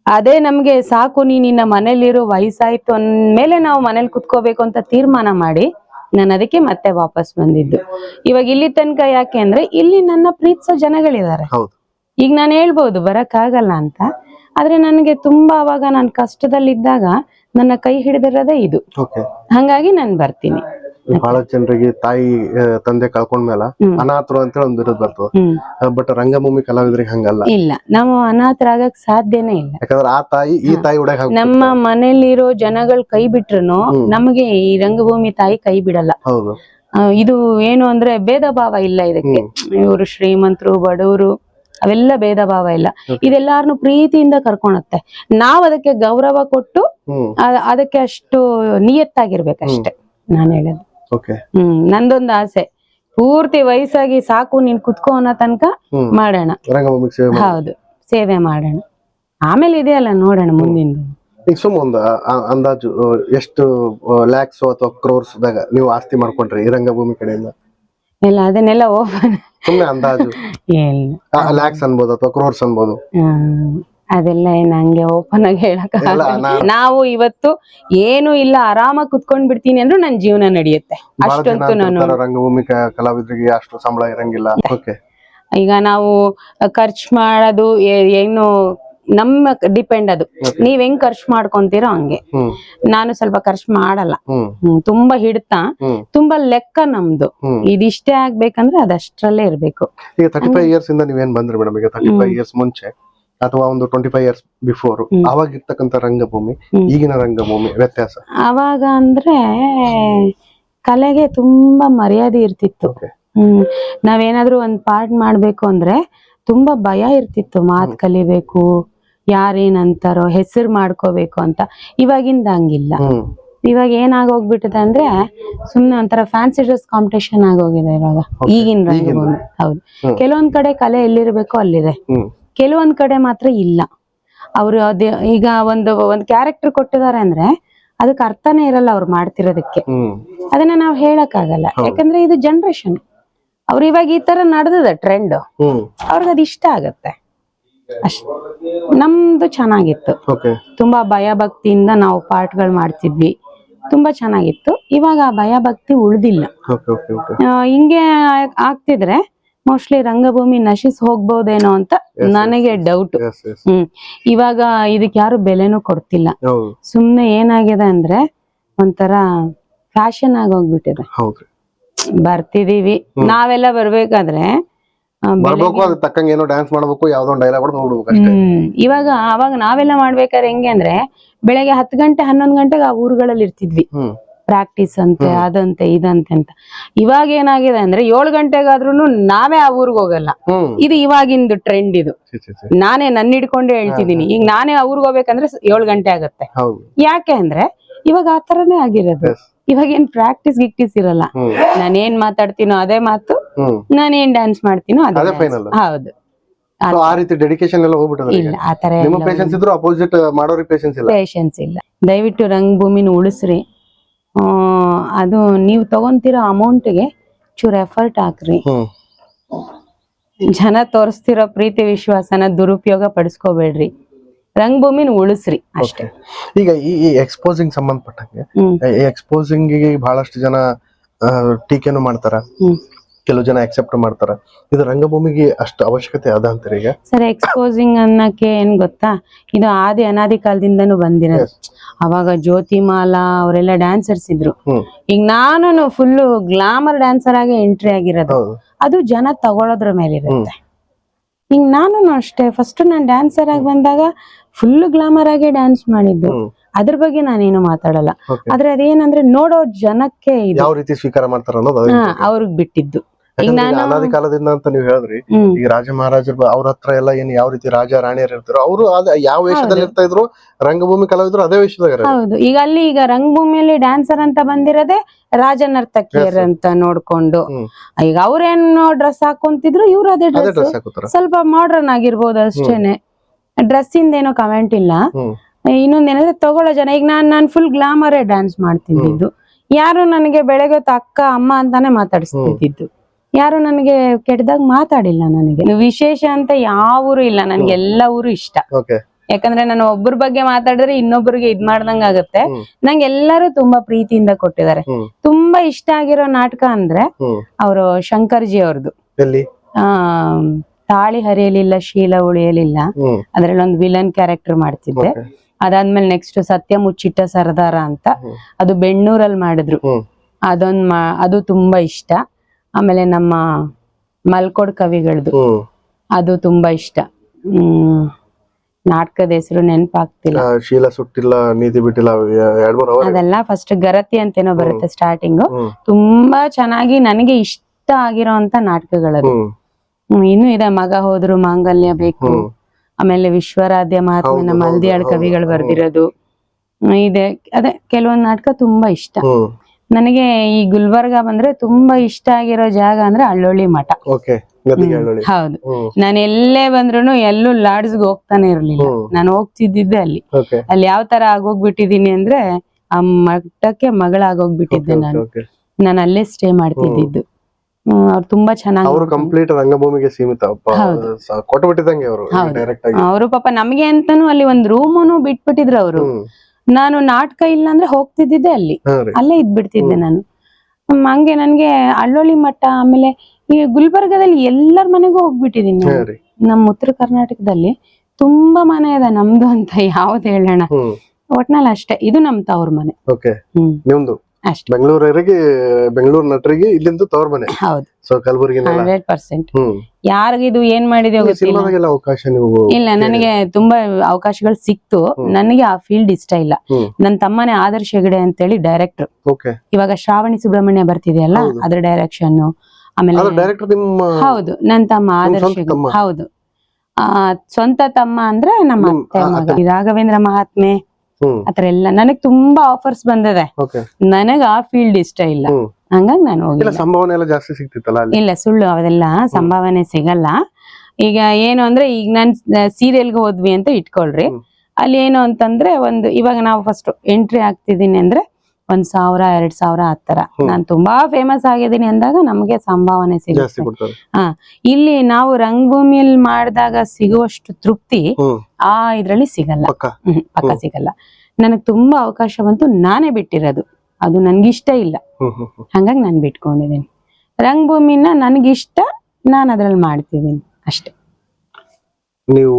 ಅದೇ ನಮ್ಗೆ ಸಾಕು ನೀ ನಿನ್ನ ಮನೇಲಿರೋ ವಯಸ್ಸಾಯ್ತು ಅಂದ್ಮೇಲೆ ನಾವು ಮನೇಲಿ ಕುತ್ಕೋಬೇಕು ಅಂತ ತೀರ್ಮಾನ ಮಾಡಿ ನಾನು ಅದಕ್ಕೆ ಮತ್ತೆ ವಾಪಸ್ ಬಂದಿದ್ದು. ಇವಾಗ ಇಲ್ಲಿ ತನಕ ಯಾಕೆ ಅಂದ್ರೆ ಇಲ್ಲಿ ನನ್ನ ಪ್ರೀತಿಸೋ ಜನಗಳಿದ್ದಾರೆ. ಈಗ ನಾನು ಹೇಳ್ಬೋದು ಆಗಲ್ಲ ಅಂತ. ಆದ್ರೆ ನನಗೆ ತುಂಬಾ ಅವಾಗ ನಾನು ಕಷ್ಟದಲ್ಲಿದ್ದಾಗ ನನ್ನ ಕೈ ಹಿಡಿದಿರೋದೇ ಇದು. ಹಂಗಾಗಿ ನಾನು ಬರ್ತೀನಿ.
ಬಹಳ ಜನರಿಗೆ ತಾಯಿ ತಂದೆ ಕಳ್ಕೊಂಡ್ಮೇಲ
ಅನಾಥರು
ಅನಾಥರು ಅಂತೇಳಿ ಒಂದು ಬರ್ತದೆ. ಬಟ್ ರಂಗಭೂಮಿ ಕಲಾವಿದರಿಗೆ ಹಂಗಲ್ಲ.
ಇಲ್ಲ. ನಾವು ಅನಾಥರಾಗಕ್ ಸಾಧ್ಯನೇ ಇಲ್ಲ.
ಯಾಕಂದ್ರೆ ಆ ತಾಯಿ ಈ ತಾಯಿ ಒಳಗೆ
ನಮ್ಮ ಮನೆಯಲ್ಲಿರೋ ಜನಗಳು ಕೈ ಬಿಟ್ರುನು
ಹ್ಮ್.
ನಮಗೆ ಈ ರಂಗಭೂಮಿ ತಾಯಿ ಕೈ ಬಿಡಲ್ಲ.
ಹೌದು.
ಇದು ಏನು ಅಂದ್ರೆ ಭೇದ ಭಾವ ಇಲ್ಲ ಇದಕ್ಕೆ. ಇವರು ಶ್ರೀಮಂತರು ಬಡವರು ಅವೆಲ್ಲ ಭೇದ ಭಾವ ಇಲ್ಲ. ಇದೆಲ್ಲಾರನು ಪ್ರೀತಿಯಿಂದ ಕರ್ಕೊಳತ್ತೆ ನಾವ್ ಅದಕ್ಕೆ ಗೌರವ ಕೊಟ್ಟು ಅದಕ್ಕೆ ಅಷ್ಟು ನಿಯತ್ತಾಗಿರ್ಬೇಕಷ್ಟೆ ನಾನು ಹೇಳೋದು. ಹ್ಮ್ ನಂದೊಂದು ಆಸೆ. ಪೂರ್ತಿ ವಯಸ್ಸಾಗಿ ಸಾಕು ನೀನ್ ಕುತ್ಕೋ ಅನ್ನೋ ತನಕ ಮಾಡೋಣ. ಹೌದು ಸೇವೆ ಮಾಡೋಣ. ಆಮೇಲೆ ಇದೆಯಲ್ಲ ನೋಡೋಣ ಮುಂದಿನ
ಈಗ ಒಂದು ಅಂದಾಜು ಎಷ್ಟು ಲ್ಯಾಕ್ಸ್ ಅಥವಾ ಕ್ರೋರ್ಸ್ ನೀವು ಆಸ್ತಿ ಮಾಡ್ಕೊಂಡ್ರಿ ಈ ರಂಗಭೂಮಿ ಕಡೆಯಿಂದ?
ಎಲ್ಲ ಅದನ್ನೆಲ್ಲ ಓಪನ್
ಸುಮ್ಮನೆ ಅಂದಾಜು.
ಇಲ್ಲ.
ಲ್ಯಾಕ್ಸ್ ಅನ್ಬೋದು ಅಥವಾ ಕ್ರೋರ್ಸ್ ಅನ್ಬೋದು.
ಅದೆಲ್ಲ ಏನ್ ಹಂಗೆ ಓಪನ್ ಆಗಿ ಹೇಳಕ್
ಇಲ್ಲ,
ನಾವು ಇವತ್ತು ಏನು ಇಲ್ಲ ಆರಾಮಾಗಿ ಕುತ್ಕೊಂಡ್ ಬಿಡ್ತೀನಿ ಅಂದ್ರೂ ನನ್ ಜೀವನ ನಡೆಯುತ್ತೆ. ಅಷ್ಟಂತೂ ನಾನು
ರಂಗಭೂಮಿ ಕಲಾವಿದರಿಗೆ ಅಷ್ಟು ಸಂಬಳ ಇರಂಗಿಲ್ಲ. ಓಕೆ
ಈಗ ನಾವು ಖರ್ಚು ಮಾಡೋದು ಏನು ನಮ್ಮ ಡಿಪೆಂಡ್ ಅದು. ನೀವ್ ಹೆಂಗ್ ಖರ್ಚು ಮಾಡ್ಕೊಂತೀರೋ ಹಂಗೆ. ನಾನು ಸ್ವಲ್ಪ ಖರ್ಚು ಮಾಡಲ್ಲ. ತುಂಬಾ ಹಿಡ್ತಾ ತುಂಬಾ ಲೆಕ್ಕ ನಮ್ದು. ಇದಿಷ್ಟೇ ಆಗ್ಬೇಕಂದ್ರೆ ಅದಷ್ಟರಲ್ಲೇ ಇರ್ಬೇಕು.
ಈಗ ತರ್ಟಿ ಫೈವ್ ಇಯರ್ಸ್ ಇಂದ ನೀವೇನ್ ಬಂದ್ರಿ ಮೇಡಮ್? ಈಗ ತರ್ಟಿ ಫೈವ್ ಇಯರ್ಸ್ ಮುಂಚೆ ಅಥವಾ ಒಂದು ಟ್ವೆಂಟಿ ಫೈವ್ ಇಯರ್ಸ್ ಬಿಫೋರ್. ಅವಾಗ ಇರ್ತಕ್ಕಂಥ ರಂಗಭೂಮಿ ಈಗಿನ ರಂಗಭೂಮಿ ವ್ಯತ್ಯಾಸ?
ಅವಾಗ ಅಂದ್ರೆ ಕಲೆಗೆ ತುಂಬಾ ಮರ್ಯಾದೆ ಇರ್ತಿತ್ತು. ಹ್ಮ್. ನಾವೇನಾದ್ರೂ ಒಂದ್ ಪಾರ್ಟ್ ಮಾಡ್ಬೇಕು ಅಂದ್ರೆ ತುಂಬಾ ಭಯ ಇರ್ತಿತ್ತು. ಮಾತ್ ಕಲಿಬೇಕು ಯಾರೇನಂತಾರೋ ಹೆಸರು ಮಾಡ್ಕೋಬೇಕು ಅಂತ ಇವಾಗಿಂದ ಹಂಗಿಲ್ಲ. ಇವಾಗ ಏನಾಗೋಗ್ಬಿಟ್ಟಿದೆ ಅಂದ್ರೆ ಸುಮ್ನೆ ಒಂಥರ ಫ್ಯಾನ್ಸಿ ಡ್ರೆಸ್ ಕಾಂಪಿಟೇಷನ್ ಆಗೋಗಿದೆ ಇವಾಗ. ಈಗಿನ. ರಂಗಭೂಮಿ ಹೌದು. ಕೆಲವೊಂದ್ ಕಡೆ ಕಲೆ ಎಲ್ಲಿರ್ಬೇಕೋ ಅಲ್ಲಿದೆ. ಕೆಲವೊಂದ್ ಕಡೆ ಮಾತ್ರ ಇಲ್ಲ. ಅವ್ರು ಅದೇ ಈಗ ಒಂದು ಒಂದ್ ಕ್ಯಾರೆಕ್ಟರ್ ಕೊಟ್ಟಿದ್ದಾರೆ ಅಂದ್ರೆ ಅದಕ್ಕೆ ಅರ್ಥನೇ ಇರಲ್ಲ ಅವ್ರು ಮಾಡ್ತಿರೋದಕ್ಕೆ. ಅದನ್ನ ನಾವು ಹೇಳಕ್ ಆಗಲ್ಲ ಯಾಕಂದ್ರೆ ಇದು ಜನರೇಷನ್ ಅವ್ರು ಇವಾಗ ಈ ತರ ನಡೆದಿದೆ ಟ್ರೆಂಡ್ ಅವ್ರಿಗೆ ಅದು ಇಷ್ಟ ಆಗತ್ತೆ. ಅಷ್ಟ್. ನಮ್ದು ಚೆನ್ನಾಗಿತ್ತು.
ಓಕೆ
ತುಂಬಾ ಭಯ ಭಕ್ತಿಯಿಂದ ನಾವು ಪಾಠಗಳು ಮಾಡ್ತಿದ್ವಿ. ತುಂಬಾ ಚೆನ್ನಾಗಿತ್ತು. ಇವಾಗ ಆ ಭಯ ಭಕ್ತಿ ಉಳ್ದಿಲ್ಲ.
ಓಕೆ ಓಕೆ ಓಕೆ
ಆ, ಹಿಂಗೆ ಆ- ಆಗ್ತಿದ್ರೆ ಮೋಸ್ಟ್ಲಿ ರಂಗಭೂಮಿ ನಶಿಸ್ ಹೋಗ್ಬೋದೇನೋ ಅಂತ
yes,
ನನಗೆ ಡೌಟ್
ಎಸ್ ಎಸ್
ಹ್ಮ್. ಇವಾಗ ಇದಕ್ಕೆ ಯಾರು ಬೆಲೆನೂ ಕೊಡ್ತಿಲ್ಲ.
ಹೌದು.
ಸುಮ್ನೆ ಏನಾಗಿದೆ ಅಂದ್ರೆ ಒಂಥರ ಫ್ಯಾಷನ್ ಆಗಿ ಹೋಗ್ಬಿಟ್ಟಿದೆ. ಬರ್ತಿದೀವಿ. ನಾವೆಲ್ಲ ಬರ್ಬೇಕಾದ್ರೆ
ಬರ್ಬೇಕು ಅದಕ್ಕೆ ತಕ್ಕಂಗೆ ಏನೋ ಡ್ಯಾನ್ಸ್ ಮಾಡ್ಬೇಕು ಯಾವ್ದೋ ಒಂದು ಡೈಲಾಗ್ ಹೊಡೆದು ಹೋಗ್ಬೇಕು ಅಷ್ಟೇ.
ಹ್ಮ್ ಇವಾಗ ಅವಾಗ ನಾವೆಲ್ಲ ಮಾಡ್ಬೇಕಾದ್ರೆ ಹೆಂಗೆ ಅಂದ್ರೆ ಬೆಳಗ್ಗೆ ಹತ್ತು ಗಂಟೆ ಹನ್ನೊಂದು ಗಂಟೆಗೆ ಆ ಊರುಗಳಲ್ಲಿ ಇರ್ತಿದ್ವಿ.
ಹ್ಮ್.
ಪ್ರಾಕ್ಟೀಸ್ ಅಂತೆ ಅದಂತೆ ಇದಂತೆ ಅಂತ. ಇವಾಗ ಏನಾಗಿದೆ ಅಂದ್ರೆ ಏಳು ಗಂಟೆಗಾದ್ರೂ ನಾವೇ ಆ ಊರಿಗೆ ಹೋಗಲ್ಲ.
ಹ್ಮ್.
ಇದು ಇವಾಗಿಂದು ಟ್ರೆಂಡ್ ಇದು.
ಛೀ, ಛೀ, ಛೀ.
ನಾನೇ ನನ್ನ ಹಿಡ್ಕೊಂಡೇ ಹೇಳ್ತಿದ್ದೀನಿ. ಈಗ ನಾನೇ ಆ ಊರಿಗೆ ಹೋಗ್ಬೇಕಂದ್ರೆ ಏಳು ಗಂಟೆ ಆಗತ್ತೆ.
ಹೌದು.
ಯಾಕೆ ಅಂದ್ರೆ ಇವಾಗ ಆ ತರನೇ ಆಗಿರೋದು.
Yes.
ಇವಾಗ ಏನ್ ಪ್ರಾಕ್ಟೀಸ್ ಗಿಕ್ಟೀಸ್ ಇರಲ್ಲ. ನಾನೇನ್ ಮಾತಾಡ್ತೀನೋ ಅದೇ ಮಾತು
ನಾನು
ನಾನೇನ್ ಡ್ಯಾನ್ಸ್ ಮಾಡ್ತೀನೋ ಅದೇ
final.
ಹೌದು.
ಆ ರೀತಿ ಡೆಡಿಕೇಶನ್ ಎಲ್ಲ ಹೋಗ್ಬಿಟ್ಟದ
ಇಲ್ಲ ಆತರ
ನಿಮ್ಮ ಪೇಷನ್ಸ್ ಇದ್ರು ಅಪೋಸಿಟ್ ಪೇಷನ್ಸ್ ಇಲ್ಲ?
ಪೇಷನ್ಸ್ ಇಲ್ಲ. ದಯವಿಟ್ಟು ರಂಗಭೂಮಿನ ಉಳಿಸ್ರಿ. ಆ, ಅದು ನೀವು ತಗೊಂತಿರೋ ಅಮೌಂಟ್ಗೆ ಚೂರ್ ಎಫರ್ಟ್ ಹಾಕ್ರಿ.
ಹ್ಮ್.
ಜನ ತೋರಿಸ್ತಿರೋ ಪ್ರೀತಿ ವಿಶ್ವಾಸನ ದುರುಪಯೋಗ ಪಡಿಸ್ಕೋಬೇಡ್ರಿ. ರಂಗಭೂಮಿನ ಉಳಿಸ್ರಿ ಅಷ್ಟೇ.
ಈಗ ಈ ಎಕ್ಸ್ಪೋಸಿಂಗ್ ಸಂಬಂಧಪಟ್ಟಂಗೆ ಎಕ್ಸ್ಪೋಸಿಂಗ್ ಬಹಳಷ್ಟು ಜನ ಟೀಕೆನು ಮಾಡ್ತಾರ. ಕೆಲವು ಜನ ಅಕ್ಸೆಪ್ಟ್ ಮಾಡ್ತಾರ. ಇದು ರಂಗಭೂಮಿಗೆ ಅಷ್ಟು ಅವಶ್ಯಕತೆ ಅದ ರೀ ಈಗ?
ಸರ್ ಎಕ್ಸ್ಪೋಸಿಂಗ್ ಅನ್ನಕ್ಕೆ ಏನ್ ಗೊತ್ತಾ? ಇದು ಆದಿ ಅನಾದಿ ಕಾಲದಿಂದನೂ ಬಂದಿರೋದು. ಅವಾಗ ಜ್ಯೋತಿಮಾಲಾ ಅವರೆಲ್ಲ ಡ್ಯಾನ್ಸರ್ಸ್ ಇದ್ರು. ಈಗ ನಾನು ಫುಲ್ ಗ್ಲಾಮರ್ ಡ್ಯಾನ್ಸರ್ ಆಗಿ ಎಂಟ್ರಿ ಆಗಿರೋದು. ಅದು ಜನ ತಗೊಳೋದ್ರ ಮೇಲೆ ಇರುತ್ತೆ ಈಗ ನಾನು ಅಷ್ಟೇ. ಫಸ್ಟ್ ನಾನು ಡ್ಯಾನ್ಸರ್ ಆಗಿ ಬಂದಾಗ ಫುಲ್ ಗ್ಲಾಮರ್ ಆಗಿ ಡ್ಯಾನ್ಸ್ ಮಾಡಿದ್ದು. ಅದ್ರ ಬಗ್ಗೆ ನಾನೇನು ಮಾತಾಡಲ್ಲ. ಆದ್ರೆ ಅದೇನಂದ್ರೆ ನೋಡೋ ಜನಕ್ಕೆ ಇದು.
ಯಾವ ರೀತಿ ಸ್ವೀಕಾರ ಮಾಡ್ತಾರ
ಅವ್ರಿಗೆ ಬಿಟ್ಟಿದ್ದು.
ಅನಾದಿ ಕಾಲದಿಂದ ಅಂತ ನೀವು ಹೇಳಿದ್ರಿ ಈಗ ರಾಜ ಮಹಾರಾಜರು ಅವ್ರ ಹತ್ರ ಎಲ್ಲ ಏನ್ ಯಾವ ರೀತಿ ರಾಜ ರಾಣಿಯರ್ ಇರ್ತಾರೋ ಅವರು ಯಾವ ವೇಷದಲ್ಲಿ ಇರ್ತಾ ಇದ್ರು ರಂಗಭೂಮಿ ಕಲಾವಿದ್ರು ಅದೇ ವೇಷದಾಗ.
ಹೌದು. ಈಗ ಅಲ್ಲಿ ಈಗ ರಂಗಭೂಮಿಯಲ್ಲಿ ಡ್ಯಾನ್ಸರ್ ಅಂತ ಬಂದಿರೋದೇ ರಾಜ ನರ್ತಕಿಯರ್ ಅಂತ ನೋಡ್ಕೊಂಡು. ಈಗ ಅವ್ರೇನು ಡ್ರೆಸ್ ಹಾಕೊಂತಿದ್ರು ಇವ್ರು ಅದೇ ಡ್ರೆಸ್
ಡ್ರೆಸ್ ಹಾಕೋತಾರ.
ಸ್ವಲ್ಪ ಮಾಡ್ರನ್ ಆಗಿರ್ಬೋದು ಅಷ್ಟೇನೆ. ಡ್ರೆಸ್ ಇಂದ ಏನೋ ಕಮೆಂಟ್ ಇಲ್ಲ.
ಇನ್ನೊಂದ್
ಏನಂದ್ರೆ ತಗೊಳ್ಳೋ ಜನ ಈಗ ನಾನ್ ನಾನ್ ಫುಲ್ ಗ್ಲಾಮರೇ ಡ್ಯಾನ್ಸ್ ಮಾಡ್ತಿದ್ದಿದ್ದು. ಯಾರು ನನಗೆ ಬೆಳಗ್ಗೆ ಹೊತ್ತು ಅಕ್ಕ ಅಮ್ಮ ಅಂತಾನೆ ಮಾತಾಡಿಸ್ತಿದ್ದು ಯಾರು ನನಗೆ ಕೆಟ್ಟದಾಗ ಮಾತಾಡಿಲ್ಲ ನನಗೆ. ವಿಶೇಷ ಅಂತ ಯಾವ ಊರು ಇಲ್ಲ ನನ್ಗೆ ಎಲ್ಲ ಊರು ಇಷ್ಟ. ಯಾಕಂದ್ರೆ ನಾನು ಒಬ್ಬರ ಬಗ್ಗೆ ಮಾತಾಡಿದ್ರೆ ಇನ್ನೊಬ್ಬರಿಗೆ ಇದ್ ಮಾಡ್ದಂಗ ಆಗುತ್ತೆ. ನಂಗೆ ಎಲ್ಲರೂ ತುಂಬಾ ಪ್ರೀತಿಯಿಂದ ಕೊಟ್ಟಿದ್ದಾರೆ. ತುಂಬಾ ಇಷ್ಟ ಆಗಿರೋ ನಾಟಕ ಅಂದ್ರೆ ಅವರು ಶಂಕರ್ಜಿ ಅವ್ರದ್ದು ಆ ತಾಳಿ ಹರಿಯಲಿಲ್ಲ ಶೀಲ ಉಳಿಯಲಿಲ್ಲ. ಅದ್ರಲ್ಲಿ ಒಂದು ವಿಲನ್ ಕ್ಯಾರೆಕ್ಟರ್ ಮಾಡ್ತಿದ್ದೆ. ಅದಾದ್ಮೇಲೆ ನೆಕ್ಸ್ಟ್ ಸತ್ಯ ಮುಚ್ಚಿಟ್ಟ ಸರದಾರ ಅಂತ. ಅದು ಬೆಣ್ಣೂರಲ್ಲಿ ಮಾಡಿದ್ರು. ಅದೊಂದ್ ಅದು ತುಂಬಾ ಇಷ್ಟ. ಆಮೇಲೆ ನಮ್ಮ ಮಲ್ಕೋಡ್ ಕವಿಗಳದು. ಅದು ತುಂಬಾ ಇಷ್ಟ. ಹ್ಮ್. ನಾಟಕದ ಹೆಸರು ನೆನಪಾಗ್ತಿಲ್ಲ.
ಶೀಲ ಸುಟ್ಟಿಲ್ಲ ನೀತಿ ಬಿಟ್ಟಿಲ್ಲ
ಅದೆಲ್ಲ ಫಸ್ಟ್ ಗರತಿ ಅಂತೇನೋ ಬರುತ್ತೆ ಸ್ಟಾರ್ಟಿಂಗ್ ತುಂಬಾ ಚೆನ್ನಾಗಿ ನನಗೆ ಇಷ್ಟ ಆಗಿರೋ ಅಂತ ನಾಟಕಗಳದು. ಇನ್ನೂ ಇದೆ ಮಗ ಹೋದ್ರು ಮಾಂಗಲ್ಯ ಬೇಕು. ಆಮೇಲೆ ವಿಶ್ವರಾಧ್ಯ ಮಹಾತ್ಮೆ
ಹೌದು,
ನಮ್ಮ ಹಲ್ದಿಯಾಳ್ ಕವಿಗಳು. ಬರ್ದಿರೋದು. ಇದೆ. ಅದೇ ಕೆಲವೊಂದು ನಾಟಕ ತುಂಬಾ ಇಷ್ಟ. ನನಗೆ ಈ ಗುಲ್ಬರ್ಗ ಬಂದ್ರೆ ತುಂಬಾ ಇಷ್ಟ ಆಗಿರೋ ಜಾಗ ಅಂದ್ರೆ ಅಳ್ಳೊಳ್ಳಿ ಮಠ. ಹೌದು. ನಾನು ಎಲ್ಲೇ ಬಂದ್ರು ಎಲ್ಲೂ ಲಾಡ್ಜ್ಗೆ ಹೋಗ್ತಾನೆ ಇರ್ಲಿಲ್ಲ. ನಾನು ಹೋಗ್ತಿದ್ದಿದ್ದೆ ಅಲ್ಲಿ. ಅಲ್ಲಿ ಯಾವ ತರ ಆಗೋಗ್ಬಿಟ್ಟಿದೀನಿ ಅಂದ್ರೆ ಆ ಮಠಕ್ಕೆ ಮಗಳಾಗೋಗ್ಬಿಟ್ಟಿದ್ದೆ ನಾನು. ನಾನು ಅಲ್ಲೇ ಸ್ಟೇ ಮಾಡ್ತಿದ್ದಿದ್ದು. ಅವ್ರು ತುಂಬಾ ಚೆನ್ನಾಗಿ
ಅವರು ಕಂಪ್ಲೀಟ್ ರಂಗಭೂಮಿಗೆ ಸೀಮಿತ. ಅವರು ಡೈರೆಕ್ಟ್ ಆಗಿ.
ಅವರು ಪಾಪ ನಮಗೆ ಅಂತಾನು ಅಲ್ಲಿ ಒಂದ್ ರೂಮನು ಬಿಟ್ಬಿಟ್ಟಿದ್ರು ಅವರು. ನಾನು ನಾಟಕ ಇಲ್ಲ ಅಂದ್ರೆ ಹೋಗ್ತಿದ್ದಿದ್ದೆ ಅಲ್ಲಿ. ಅಲ್ಲೇ ಇದ್ಬಿಡ್ತಿದ್ದೆ ನಾನು. ಹಂಗೆ ನನ್ಗೆ ಅಳ್ಳೊಳ್ಳಿ ಮಠ ಆಮೇಲೆ ಈ ಗುಲ್ಬರ್ಗದಲ್ಲಿ ಎಲ್ಲರ ಮನೆಗೂ ಹೋಗ್ಬಿಟ್ಟಿದೀನಿ ನಮ್ಮ ಉತ್ತರ ಕರ್ನಾಟಕದಲ್ಲಿ ತುಂಬಾ ಮನೆ ಅದ ನಮ್ದು ಅಂತ ಯಾವ್ದು ಹೇಳೋಣ. ಒಟ್ನಲ್ಲಿ ಅಷ್ಟೇ. ಇದು ನಮ್ ತವ್ರ ಮನೆ. ಹ್ಮ್.
ನಿಮ್ದು?
ಅಷ್ಟೇ.
ಬೆಂಗಳೂರಿಗೆ ಬೆಂಗಳೂರು ನಟರಿಗೆ ಇಲ್ಲಿಂದ ತವ್ರ ಮನೆ.
ಹೌದು.
So Kalaburagi
hundred percent. ಯಾರಿಗಿದು ಏನ್ ಮಾಡಿದೆ ಗೊತ್ತಿಲ್ಲ.
ಸಿನಿಮಾದಾಗೆಲ್ಲ ಅವಕಾಶ ನೀವು
ಇಲ್ಲ ನನಗೆ ತುಂಬಾ ಅವಕಾಶಗಳು ಸಿಕ್ತು. ನನಗೆ ಆ ಫೀಲ್ಡ್ ಇಷ್ಟ ಇಲ್ಲ. ನನ್ನ ತಮ್ಮನೇ ಆದರ್ಶ ಹೆಗಡೆ ಅಂತೇಳಿ ಡೈರೆಕ್ಟರ್
ಓಕೆ
ಇವಾಗ ಶ್ರಾವಣಿ ಸುಬ್ರಹ್ಮಣ್ಯ ಬರ್ತಿದೆಯಲ್ಲ. ಅದ್ರ ಡೈರೆಕ್ಷನ್ ಆಮೇಲೆ
ಡೈರೆಕ್ಟರ್ ನಿಮ್ಮ
ಹೌದು ನನ್ನ ತಮ್ಮ ಆದರ್ಶ? ಹೌದು. ಆ ಸ್ವಂತ ತಮ್ಮ ಅಂದ್ರೆ ನಮ್ಮ
ನಿಮ್-
ಅತ್ತೆ ಮಗ. ರಾಘವೇಂದ್ರ ಮಹಾತ್ಮೆ. ಆತರ ಎಲ್ಲ. ನನಗ್ ತುಂಬಾ ಆಫರ್ಸ್ ಬಂದಿದೆ. ನನಗ ಆ ಫೀಲ್ಡ್ ಇಷ್ಟ ಇಲ್ಲ. ಹಂಗಾಗ್ ನಾನು
ಇಲ್ಲ
ಹೋಗಿಲ್ಲ
ಸಂಭಾವನೆ ಎಲ್ಲ ಜಾಸ್ತಿ ಸಿಗ್ತಿತ್ತಲ್ಲ ಅಲ್ಲಿ?
ಇಲ್ಲ ಸುಳ್ಳು ಅವೆಲ್ಲ ಸಂಭಾವನೆ ಸಿಗಲ್ಲ. ಈಗ ಏನು ಅಂದ್ರೆ ಈಗ ನಾನ್ ಸೀರಿಯಲ್ಗೆ ಹೋದ್ವಿ ಅಂತ ಇಟ್ಕೊಳ್ರಿ. ಅಲ್ಲಿ ಏನು ಅಂತಂದ್ರೆ ಒಂದು ಇವಾಗ ನಾವು ಫಸ್ಟ್ ಎಂಟ್ರಿ ಆಗ್ತಿದೀನಿ ಅಂದ್ರೆ ಒಂದ್ ಸಾವಿರ ಎರಡ್ ಸಾವಿರ ಆತರ
ತರ
ನಾನ್ ತುಂಬಾ ಫೇಮಸ್ ಆಗಿದ್ದೀನಿ ಅಂದಾಗ ನಮ್ಗೆ ಸಂಭಾವನೆ ಸಿಗುತ್ತೆ. ಹಾ ಇಲ್ಲಿ ನಾವು ರಂಗಭೂಮಿಯಲ್ಲಿ ಮಾಡಿದಾಗ ಸಿಗುವಷ್ಟು ತೃಪ್ತಿ ಆ ಇದ್ರಲ್ಲಿ ಸಿಗಲ್ಲ.
ಪಕ್ಕ.
ಸಿಗಲ್ಲ. ನನಗ್ ತುಂಬಾ ಅವಕಾಶ ಬಂತು ನಾನೇ ಬಿಟ್ಟಿರೋದು. ಅದು ನನ್ಗಿಷ್ಟ ಇಲ್ಲ. ಹಂಗಾಗಿ ನಾನು ಬಿಟ್ಕೊಂಡಿದ್ದೀನಿ. ರಂಗಭೂಮಿನ ನನಗಿಷ್ಟ ನಾನು ಅದ್ರಲ್ಲಿ ಮಾಡ್ತಿದ್ದೀನಿ ಅಷ್ಟೇ.
ನೀವು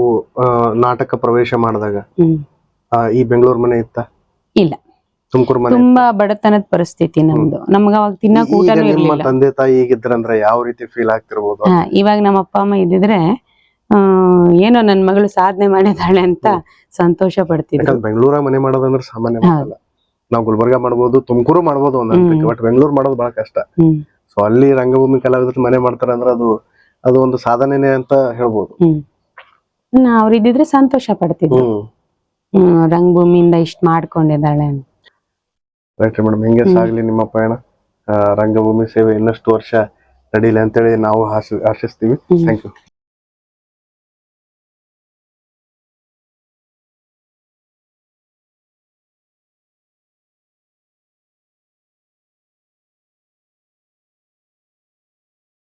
ನಾಟಕ ಪ್ರವೇಶ ಮಾಡಿದಾಗ ಆ, ಈ ಬೆಂಗಳೂರು ಮನೆ ಇತ್ತ?
ಇಲ್ಲ.
ತುಮಕೂರು ಮನೆ.
ತುಂಬಾ ಬಡತನದ ಪರಿಸ್ಥಿತಿ ನಮ್ದು. ನಮ್ಗ ಅವಾಗ ತಿನ್ನಕ್
ಈಗ
ಊಟನೂ
ನಿಮ್ಮ
ಇರ್ಲಿಲ್ಲ.
ತಂದೆ ತಾಯಿ ಈಗಿದ್ರಂದ್ರೆ ಯಾವ ರೀತಿ ಫೀಲ್ ಆಗ್ತಿರ್ಬೋದು?
ಹಾ, ಇವಾಗ ನಮ್ಮ ಅಪ್ಪ ಅಮ್ಮ ಇದ್ದಿದ್ರೆ ಆ ಏನೋ ನನ್ ಮಗಳು ಸಾಧನೆ ಮಾಡಿದಾಳೆ ಅಂತ ಸಂತೋಷ ಪಡ್ತಿದ್ರು.
ಯಾಕಂದ್ರೆ ಬೆಂಗಳೂರಾಗ ಮನೆ ಮಾಡೋದಂದ್ರೆ ಸಾಮಾನ್ಯ
ಹೌದು.
ಮಾತಲ್ಲ ನಾವು ಗುಲ್ಬರ್ಗ ಮಾಡ್ಬೋದು ತುಮಕೂರು ಮಾಡ್ಬೋದು ಒಂದ್
ಹ್ಮ್.
ಬಟ್ ಬೆಂಗಳೂರು ಮಾಡೋದು ಬಹಳ ಕಷ್ಟ.
ಹ್ಮ್.
ಸೊ ಅಲ್ಲಿ ರಂಗಭೂಮಿ ಕಲಾವಿದರು ಮನೆ ಮಾಡ್ತಾರೆ ಅಂದ್ರೆ ಅದು ಅದು ಒಂದು ಸಾಧನೆನೇ ಅಂತ ಹೇಳ್ಬೋದು.
ಹ್ಮ್. ಅವ್ರು ಇದ್ದಿದ್ರೆ ಸಂತೋಷ ಪಡ್ತಿದ್ರು
ಹ್ಮ್.
ಹ್ಮ್ ರಂಗಭೂಮಿಯಿಂದ ಇಷ್ಟ ಮಾಡ್ಕೊಂಡಿದ್ದಾಳೆ ಅಂತ.
ರೈಟ್ ಮೇಡಮ್ ಹಿಂಗೆ ಸಾಗಲಿ ನಿಮ್ಮ ಪಯಣ. ರಂಗಭೂಮಿ ಸೇವೆ ಇನ್ನಷ್ಟು ವರ್ಷ ನಡೀಲಿ ಅಂತೇಳಿ ನಾವು ಆಶಿ- ಆಶಿಸ್ತೀವಿ. Thank you